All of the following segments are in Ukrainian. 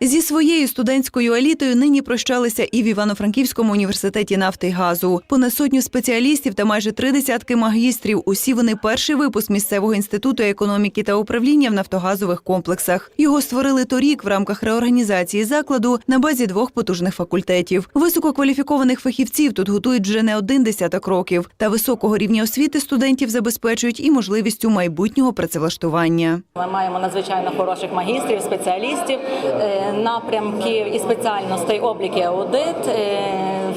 Зі своєю студентською елітою нині прощалися і в Івано-Франківському університеті нафти й газу. Понад сотню спеціалістів та майже три десятки магістрів. Усі вони перший випуск місцевого інституту економіки та управління в нафтогазових комплексах. Його створили торік в рамках реорганізації закладу на базі двох потужних факультетів. Висококваліфікованих фахівців тут готують вже не один десяток років. Та високого рівня освіти студентів забезпечують і можливістю майбутнього працевлаштування. Ми маємо надзвичайно хороших магістрів, спеціалістів, е, напрямків і спеціальностей облік і аудит, е,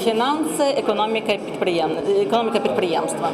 фінанси, економіка економіка підприємства.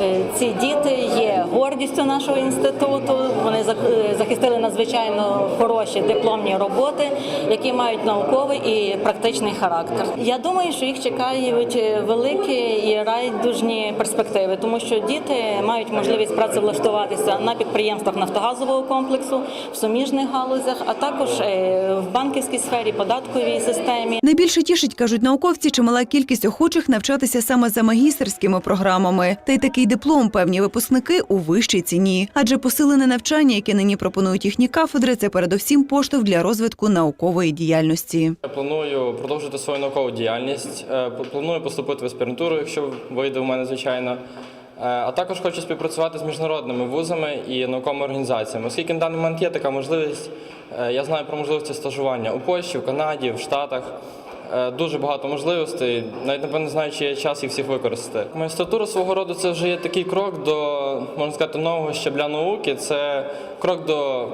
Е, Ці діти є гордістю нашого інституту. Вони е, захистили надзвичайно хороші дипломні роботи, які мають науковий і практичний характер. Я думаю, що їх чекають великі і райдужні перспективи, тому що діти мають можливість працевлаштуватися на підприємствах нафтогазового комплексу, в суміжних галузях, а також е, в банківській сфері, податковій системі. Найбільше тішить, кажуть науковці, чимала кількість охочих навчатися саме за магістерськими програмами. Та й такий диплом певні випускники у вищій ціні. Адже посилене навчання, яке нині пропонують їхні кафедри, це передусім поштовх для розвитку наукової діяльності. Я планую продовжити свою наукову діяльність. Е, Планую поступити в аспірантуру, якщо вийде в мене, звичайно. Е, А також хочу співпрацювати з міжнародними вузами і науковими організаціями. Оскільки на даний момент є така можливість, е, я знаю про можливості стажування у Польщі, в Канаді, в Штатах. Е, Дуже багато можливостей, навіть напевно знаю, чи є час їх всіх використати. Магістратура свого роду це вже є такий крок до, можна сказати, нового щабля науки. Це крок до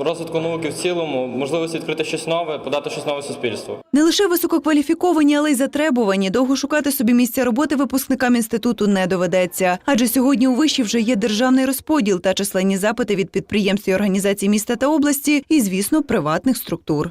розвитку науки в цілому, можливості відкрити щось нове, подати щось нове суспільству. Не лише висококваліфіковані, але й затребувані. Довго шукати собі місця роботи випускникам інституту не доведеться. Адже сьогодні у виші вже є державний розподіл та численні запити від підприємств і організацій міста та області, і, звісно, приватних структур.